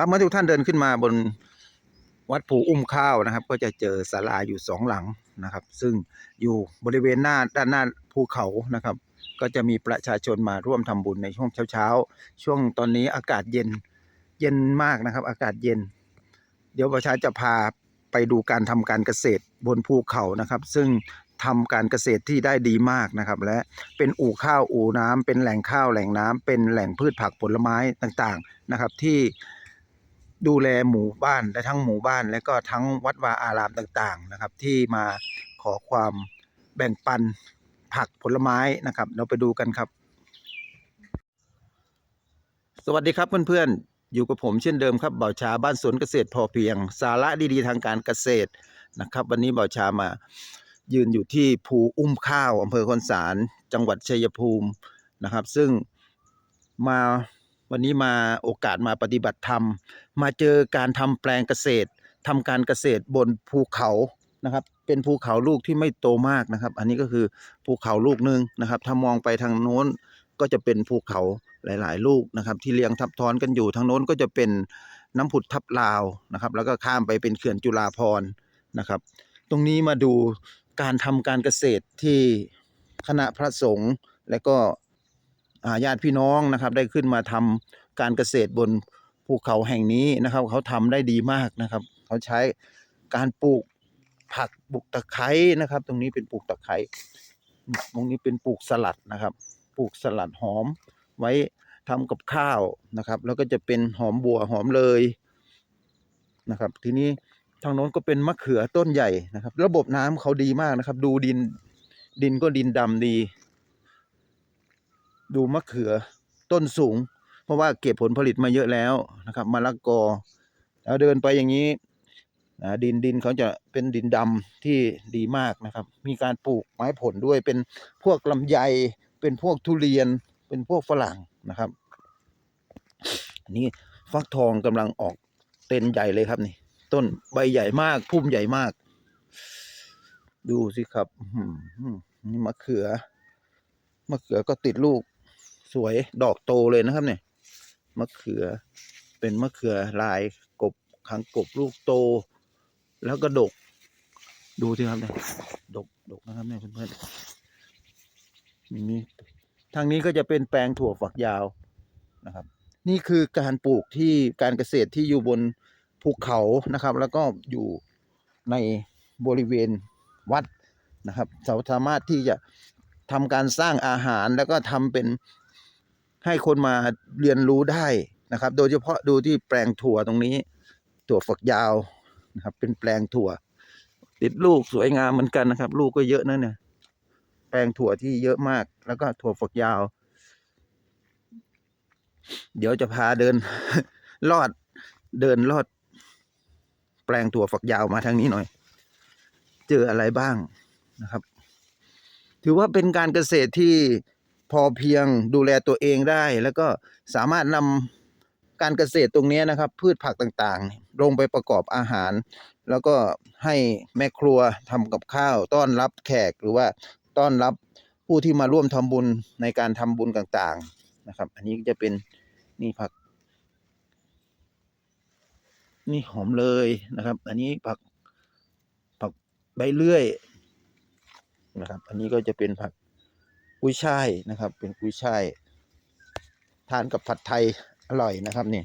ครับเมื่อทุกท่านเดินขึ้นมาบนวัดภูอุ้มข้าวนะครับ ก็จะเจอศาลาอยู่สองหลังนะครับ ซึ่งอยู่บริเวณหน้าด้านหน้าภูเขานะครับ ก็จะมีประชาชนมาร่วมทำบุญในช่วงเช้าๆ ช่วงตอนนี้อากาศเย็นเย็นมากนะครับ อากาศเย็น เดี๋ยวประชาจะพาไปดูการทำการเกษตรบนภูเขานะครับ ซึ่งทำการเกษตรที่ได้ดีมากนะครับ และเป็นอู่ข้าวอู่น้ำเป็นแหล่งข้าวแหล่งน้ำเป็นแหล่งพืชผักผลไม้ต่างๆนะครับ ที่ ดูแลหมู่บ้านและทั้งหมู่บ้าน และก็ทั้งวัดวาอารามต่างๆนะครับ ที่มาขอความแบ่งปันผักผลไม้นะครับ เราไปดูกันครับ สวัสดีครับเพื่อนๆอยู่กับผมเช่นเดิมครับเบาชาบ้านสวนเกษตรพอเพียง สาระดีๆทางการเกษตรนะครับ วันนี้เบาชามายืนอยู่ที่ภูอุ้มข้าวอำเภอคอนสาร จังหวัดชัยภูมินะครับ ซึ่งมา วันนี้มาโอกาสมาปฏิบัติธรรม มาเจอการทำแปลงเกษตรทำการเกษตรบนภูเขานะครับ เป็นภูเขาลูกที่ไม่โตมากนะครับ อันนี้ก็คือภูเขาลูกหนึ่งนะครับ ถ้ามองไปทางโน้นก็จะเป็นภูเขาหลาย ๆ ลูกนะครับ ที่เรียงทับซ้อนกันอยู่ทางโน้นก็จะเป็นน้ำผุดทับลาวนะครับ แล้วก็ข้ามไปเป็นเขื่อนจุฬาภรนะครับ ตรงนี้มาดูการทำการเกษตรที่คณะพระสงฆ์และก็ ญาติพี่น้องนะครับ ได้ขึ้นมาทำการเกษตรบนภูเขาแห่งนี้นะครับ เขาทำได้ดีมากนะครับ เขาใช้การปลูกผักปลูกตะไคร้นะครับ ตรงนี้เป็นปลูกตะไคร้ตรงนี้เป็นปลูกสลัดนะครับ ปลูกสลัดหอมไว้ทำกับข้าวนะครับ แล้วก็จะเป็นหอมบัวหอมเลยนะครับ ทีนี้ทางโน้นก็เป็นมะเขือต้นใหญ่นะครับ ระบบน้ำเขาดีมากนะครับ ดูดินดินก็ดินดำดี ดูมะเขือต้นสูง เพราะว่าเก็บผลผลิตมาเยอะแล้วนะครับมะละกอ แล้วเดินไปอย่างนี้อ่าดินดินเขาจะเป็นดินดำที่ดีมากนะครับ มีการปลูกไม้ผลด้วยเป็นพวกลำไย เป็นพวกทุเรียน เป็นพวกฝรั่งนะครับอันนี้ฟักทองกำลังออกเต็นใหญ่เลยครับนี่ ต้นใบใหญ่มากพุ่มใหญ่มาก ดูสิครับนี่มะเขือมะเขือก็ติดลูก สวยดอกโตเลยนะครับเนี่ยมะเขือเป็นมะเขือลายกบขังกบลูกโต แล้วก็ดก ดูสิครับเนี่ยดกดกนะครับเนี่ยเพื่อนๆนี่นี่ทางนี้ก็จะเป็นแปลงถั่วฝักยาวนะครับ นี่คือการปลูกที่การเกษตรที่อยู่บนภูเขานะครับ แล้วก็อยู่ในบริเวณวัดนะครับเราสามารถที่จะทำการสร้างอาหารแล้วก็ทำเป็น ให้คนมาเรียนรู้ได้นะครับ โดยเฉพาะดูที่แปลงถั่วตรงนี้ ถั่วฝักยาวนะครับ เป็นแปลงถั่ว ติดลูกสวยงามเหมือนกันนะครับ ลูกก็เยอะนะเนี่ย แปลงถั่วที่เยอะมาก แล้วก็ถั่วฝักยาว เดี๋ยวจะพาเดินลอดเดินลอด แปลงถั่วฝักยาวมาทางนี้หน่อย เจออะไรบ้างนะครับ ถือว่าเป็นการเกษตรที่ พอเพียงดูแลตัวเองได้ แล้วก็สามารถนำการเกษตรตรงนี้นะครับ พืชผักต่างๆ ลงไปประกอบอาหาร แล้วก็ให้แม่ครัวทำกับข้าว ต้อนรับแขกหรือว่าต้อนรับผู้ที่มาร่วมทำบุญในการทำบุญต่างๆนะครับ อันนี้จะเป็นนี่ผัก นี่หอมเลยนะครับ อันนี้ผักผักใบเลื่อยนะครับ อันนี้ก็จะเป็นผัก กุ้ยช่ายนะครับ เป็นกุ้ยช่ายทานกับผัดไทยอร่อยนะครับนี่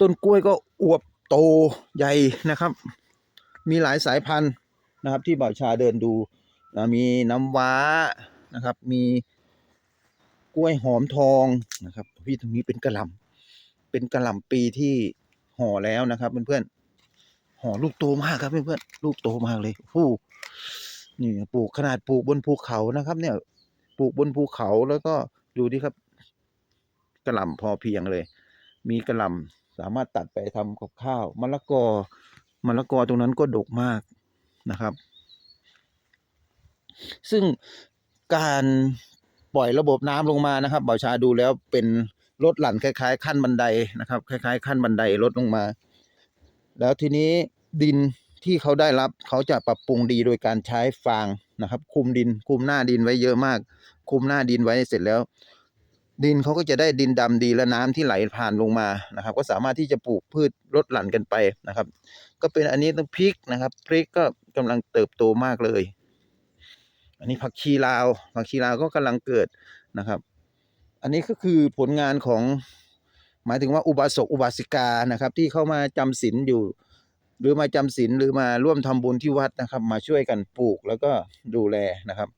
ต้นกล้วยก็อวบโตใหญ่นะครับ มีหลายสายพันธุ์นะครับ ที่บ่าวชาเดินดูนะมีน้ำว้านะครับ มีกล้วยหอมทองนะครับพี่ตรงนี้เป็นกระหล่ำเป็นกระหล่ำปีที่ห่อแล้วนะครับเพื่อนๆห่อลูกโตมากครับเพื่อนๆลูกโตมากเลยผู้ นี่ปลูกขนาดปลูกบนภูเขานะครับ เนี่ย ปลูกบนภูเขาแล้วก็ดูดิครับกระหล่ำพอเพียงเลย มีกระหล่ำสามารถตัดไปทำกับข้าวมะละกอมะละกอตรงนั้นก็ดกมากนะครับ ซึ่งการปล่อยระบบน้ำลงมานะครับบ่าวชาดูแล้วเป็นลดหลั่นคล้ายๆ ขั้นบันไดนะครับ คล้าย ๆ ขั้นบันไดลดลงมา แล้วทีนี้ดิน ที่เขาได้รับเขาจะปรับปรุงดีโดยการใช้ฟางนะครับ คุมดิน คุมหน้าดินไว้เยอะมาก คุมหน้าดินไว้เสร็จแล้ว ดินเขาก็จะได้ดินดำดีและน้ำที่ไหลผ่านลงมานะครับ ก็สามารถที่จะปลูกพืชลดหลั่นกันไปนะครับ ก็เป็นอันนี้ต้องพริกนะครับพริกก็กำลังเติบโตมากเลย อันนี้ผักชีลาวผักชีลาวก็กำลังเกิดนะครับ อันนี้ก็คือผลงานของหมายถึงว่าอุบาสกอุบาสิกานะครับ ที่เข้ามาจำศีลอยู่ หรือมาจำศีลหรือมาร่วมทำบุญที่วัดนะครับ มาช่วยกันปลูกแล้วก็ดูแลนะครับ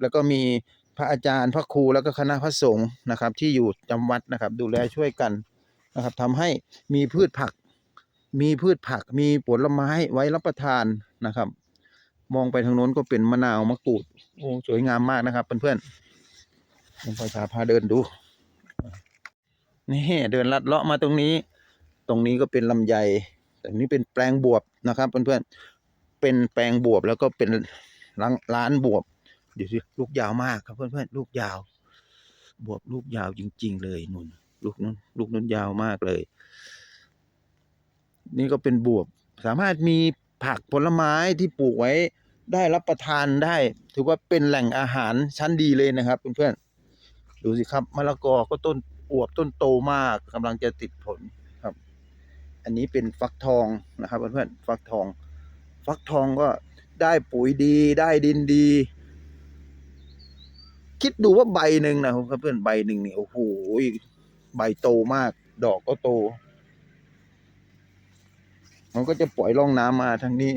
แล้วก็มีพระอาจารย์พระครูแล้วก็คณะพระสงฆ์นะครับ ที่อยู่จำวัดนะครับ ดูแลช่วยกันนะครับทำให้มีพืชผัก มีพืชผัก มีผลไม้ไว้รับประทานนะครับ มองไปทางโน้นก็เป็นมะนาวมะกรูดโอ้สวยงามมากนะครับเพื่อนๆผมไปพาพาเดินดูนี่เดินลัดเลาะมาตรงนี้ ตรงนี้ก็เป็นลำไย แต่นี้เป็นแปลงบวบนะครับเพื่อนๆเป็นแปลงบวบแล้วก็เป็นร้านร้านบวบเดี๋ยวสิลูกยาวมากครับเพื่อนๆลูกยาว บวบลูกยาวจริง ๆ เลยนุ่นลูกนั้นลูกนั้นยาวมากเลย นี่ก็เป็นบวบสามารถมีผักผลไม้ที่ปลูกไว้ได้รับประทานได้ ถือว่าเป็นแหล่งอาหารชั้นดีเลยนะครับเพื่อนๆดูสิครับมะละกอก็ต้นอวบต้นโตมากกำลังจะติดผล อันนี้เป็นฟักทองนะครับเพื่อนๆฟักทอง ฟักทองก็ได้ปุ๋ยดีได้ดินดี คิดดูว่าใบหนึ่งนะครับเพื่อนใบหนึ่งนี่โอ้โหใบโตมาก ดอกก็โต มันก็จะปล่อยร่องน้ำมาทางนี้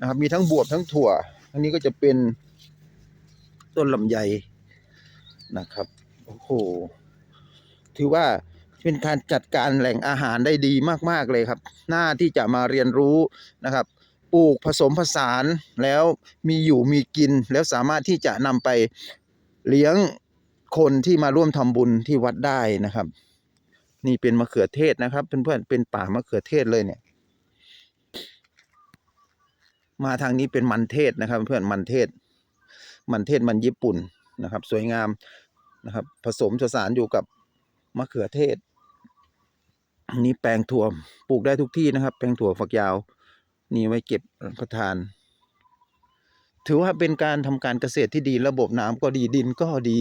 นะครับ มีทั้งบวบทั้งถั่วทางนี้ก็จะเป็นต้นลำไยนะครับ โอ้โห ถือว่า เป็นการจัดการแหล่งอาหารได้ดีมากๆเลยครับ หน้าที่จะมาเรียนรู้นะครับปลูกผสมผสานแล้วมีอยู่มีกิน แล้วสามารถที่จะนำไปเลี้ยงคนที่มาร่วมทำบุญที่วัดได้นะครับ นี่เป็นมะเขือเทศนะครับเพื่อนๆเป็นป่ามะเขือเทศเลยเนี่ย มาทางนี้เป็นมันเทศนะครับ เพื่อนมันเทศ มันเทศมันญี่ปุ่นนะครับ สวยงามนะครับ ผสมผสานอยู่กับมะเขือเทศ นี้แปลงถั่วปลูกได้ทุกที่นะครับ แปลงถั่วฝักยาว นี่ไว้เก็บรับประทาน ถือว่าเป็นการทำการเกษตรที่ดีระบบน้ำก็ดีดินก็ดี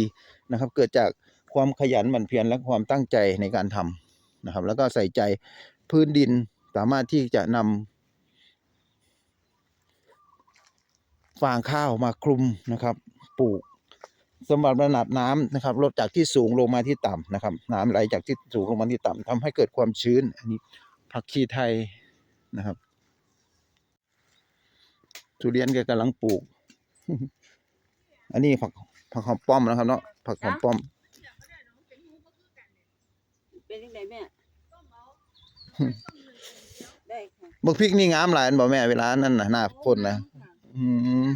นะครับ เกิดจากความขยันหมั่นเพียรและความตั้งใจในการทำนะครับ แล้วก็ใส่ใจพื้นดินสามารถที่จะนำฟางข้าวมาคลุมนะครับ ปลูก สำหรับระดับน้ำนะครับลดจากที่สูงลงมาที่ต่ำนะครับ น้ำไหลจากที่สูงลงมาที่ต่ำทำให้เกิดความชื้น อันนี้ผักชีไทยนะครับ ทุเรียนก็กำลังปลูก อันนี้ผักผักหอมป้อมนะครับ เนาะผักหอมป้อม เป็นยังไงแม่ได้ค่ะบักพริกนี่งามหลายอันบอกแม่เวลานั้นน่ะหน้าฝนนะ อืม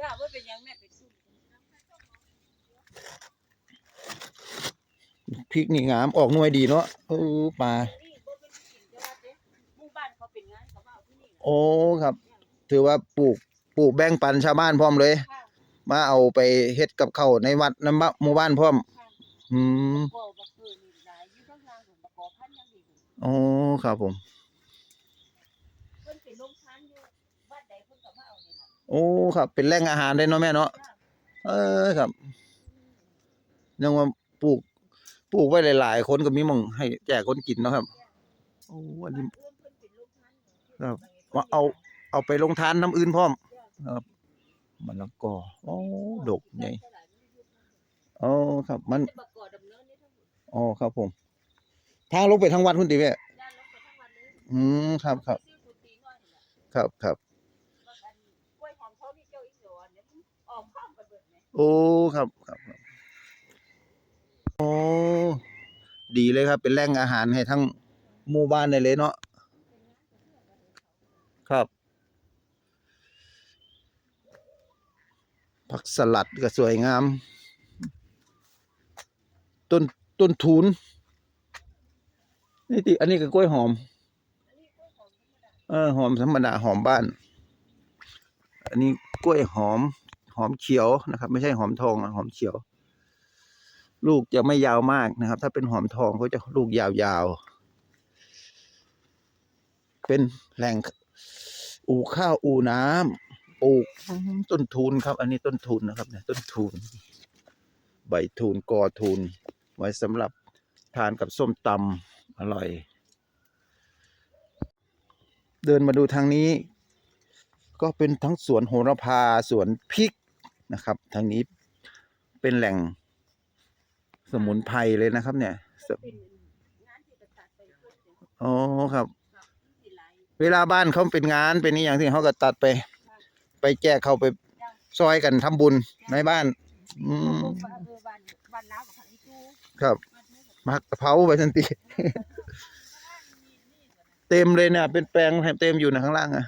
ย่าว่าเป็นยังแม่เป็นสู้ พริกนี่งามออกหน่วยดีเนาะเออปลานี่บ่เป็นกินจะว่าโอ้ครับ ถือว่าปลูกปลูกแบ่งปันชาวบ้านพร้อมเลย มาเอาไปเฮ็ดกับข้าวในวัดนบ้านหมู่บ้านพร้อม อืมบ่บักเกินนี่หลายอยู่ข้างล่างผมประกอบพันธุ์อยังดีพุ่นโอ้ครับผมโอ้ครับ เป็นแหล่งอาหารได้เนาะแม่เนาะเออครับยังว่าปลูก ปลูกไว้หลายๆ คนก็มีหม่งให้แจกคนกินนะครับโอ้อันนี้ครับว่าเอาเอาไปลงทานน้ำอื่นพร้อมครับมะละกอโอ้ดกใหญ่อ๋อครับมันอ๋อครับผมทางลงไปทางวัดพุ่นติแม่ย่านลงไปทั้งวันเลยอืมครับครับ ครับครับโอ้ ครับครับ โอ้ดีเลยครับ เป็นแหล่งอาหารให้ทั้งหมู่บ้านได้เลยเนาะครับผักสลัดก็สวยงาม ต้นต้นทุนนี่ติอันนี้ก็กล้วยหอม เออหอมธรรมดาหอมบ้าน อันนี้กล้วยหอม หอมเขียวนะครับ ไม่ใช่หอมทองนะหอมเขียว ลูกจะไม่ยาวมากนะครับ ถ้าเป็นหอมทองเขาจะลูกยาวๆ เป็นแหล่งอู่ข้าวอู่น้ำปลูกต้นทุนครับ อันนี้ต้นทุนนะครับเนี่ยต้นทุน ใบทูนกอทูนไว้สำหรับทานกับส้มตำอร่อย เดินมาดูทางนี้ ก็เป็นทั้งสวนโหระพาสวนพริกนะครับ ทางนี้เป็นแหล่ง สมุนไพรเลยนะครับ เนี่ยสเป็นงานที่จะตัดไปเพื่อนเดี๋ยวอ๋อครับครับสิหลายเวลาบ้านเขาเป็นงานเป็นนี่อย่างที่เขาก็ตัดไป ไปแจกเขาไปซอยกันทำบุญในบ้าน อืพวมกว่าเออวันวันลาวกับทางอีจูครับวันนี้กับมักกะเพราไปทันทีเต็มเลยเนี่ยเป็นแปลงเต็มอยู่นะข้างล่างอะ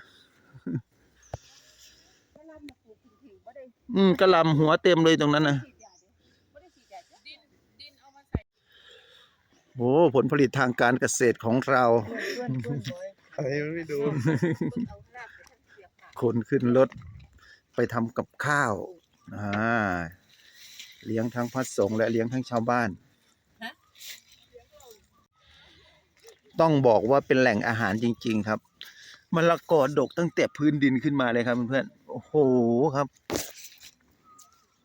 ถ้าเรามาปลูกผิวๆบ่ได้อืมกระหลำหัวเต็มเลยตรงนั้นนะ ฉีดยาเด้บ่ได้ฉีดยาจ้ะดินดินเอามาใส่ โอ้ผลผลิตทางการเกษตรของเราเพื่อนเพื่อนเพื่อนใครไม่ดูเอารากไปทั้งเสียบค่ะคนขึ้นรถไปทำกับข้าวอ่าเลี้ยงทั้งพระสงฆ์และเลี้ยงทั้งชาวบ้าน ต้องบอกว่าเป็นแหล่งอาหารจริง ๆ ครับมะละกอดกตั้งแต่พื้นดินขึ้นมาเลยครับเพื่อนๆโอ้โหครับ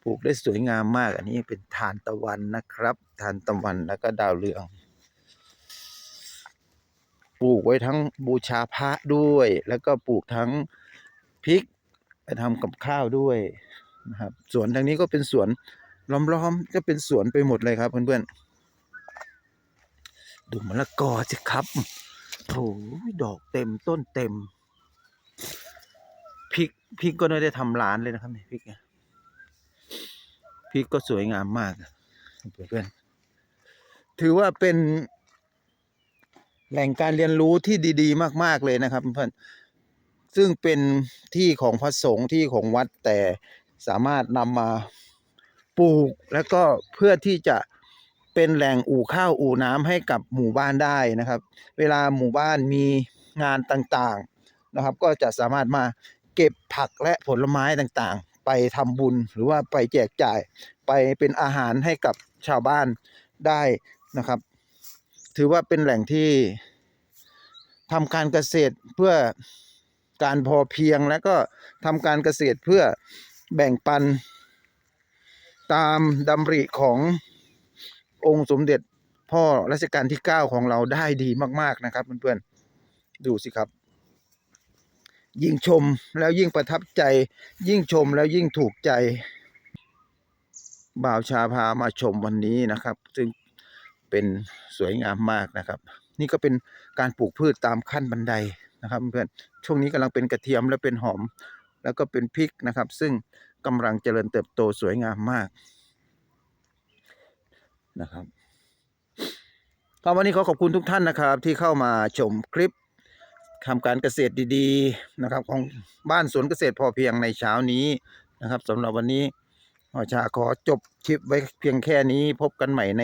ปลูกได้สวยงามมาก อันนี้เป็นทานตะวันนะครับ ทานตะวันแล้วก็ดาวเรือง ปลูกไว้ทั้งบูชาพระด้วย แล้วก็ปลูกทั้งพริกไปทำกับข้าวด้วยนะครับสวนทางนี้ก็เป็นสวนล้อมๆก็เป็นสวนไปหมดเลยครับเพื่อนๆดูมะละกอสิครับโถดอกเต็มต้นเต็มพริกพริกก็ไม่ได้ทำร้านเลยนะครับเนี่ยพริกเนี่ยพริกก็สวยงามมากเพื่อนๆถือว่าเป็น แหล่งการเรียนรู้ที่ดี ๆ มาก ๆ เลยนะครับเพื่อนซึ่งเป็นที่ของพระสงฆ์ที่ของวัดแต่สามารถนำมาปลูกแล้วก็เพื่อที่จะเป็นแหล่งอู่ข้าวอู่น้ำให้กับหมู่บ้านได้นะครับ เวลาหมู่บ้านมีงานต่างๆนะครับ ก็จะสามารถมาเก็บผักและผลไม้ต่างๆ ไปทำบุญหรือว่าไปแจกจ่ายไปเป็นอาหารให้กับชาวบ้านได้นะครับ ถือว่าเป็นแหล่งที่ทำการเกษตรเพื่อการพอเพียงและก็ทำการเกษตรเพื่อแบ่งปัน ตามดำริขององค์สมเด็จพ่อรัชกาลที่ 9 ของเราได้ดีมาก ๆ นะครับ เพื่อนๆ ดูสิครับ ยิ่งชมแล้วยิ่งประทับใจ ยิ่งชมแล้วยิ่งถูกใจ บ่าวชาพามาชมวันนี้นะครับ ซึ่ง เป็นสวยงามมากนะครับ นี่ก็เป็นการปลูกพืชตามขั้นบันไดนะครับเพื่อนช่วงนี้กำลังเป็นกระเทียมและเป็นหอม แล้วก็เป็นพริกนะครับ ซึ่งกำลังเจริญเติบโตสวยงามมากนะครับก็วันนี้ขอขอบคุณทุกท่านนะครับ ที่เข้ามาชมคลิปทำการเกษตรดีๆนะครับ ของบ้านสวนเกษตรพอเพียงในเช้านี้นะครับสำหรับวันนี้หอชาขอจบคลิปไว้เพียงแค่นี้พบกันใหม่ใน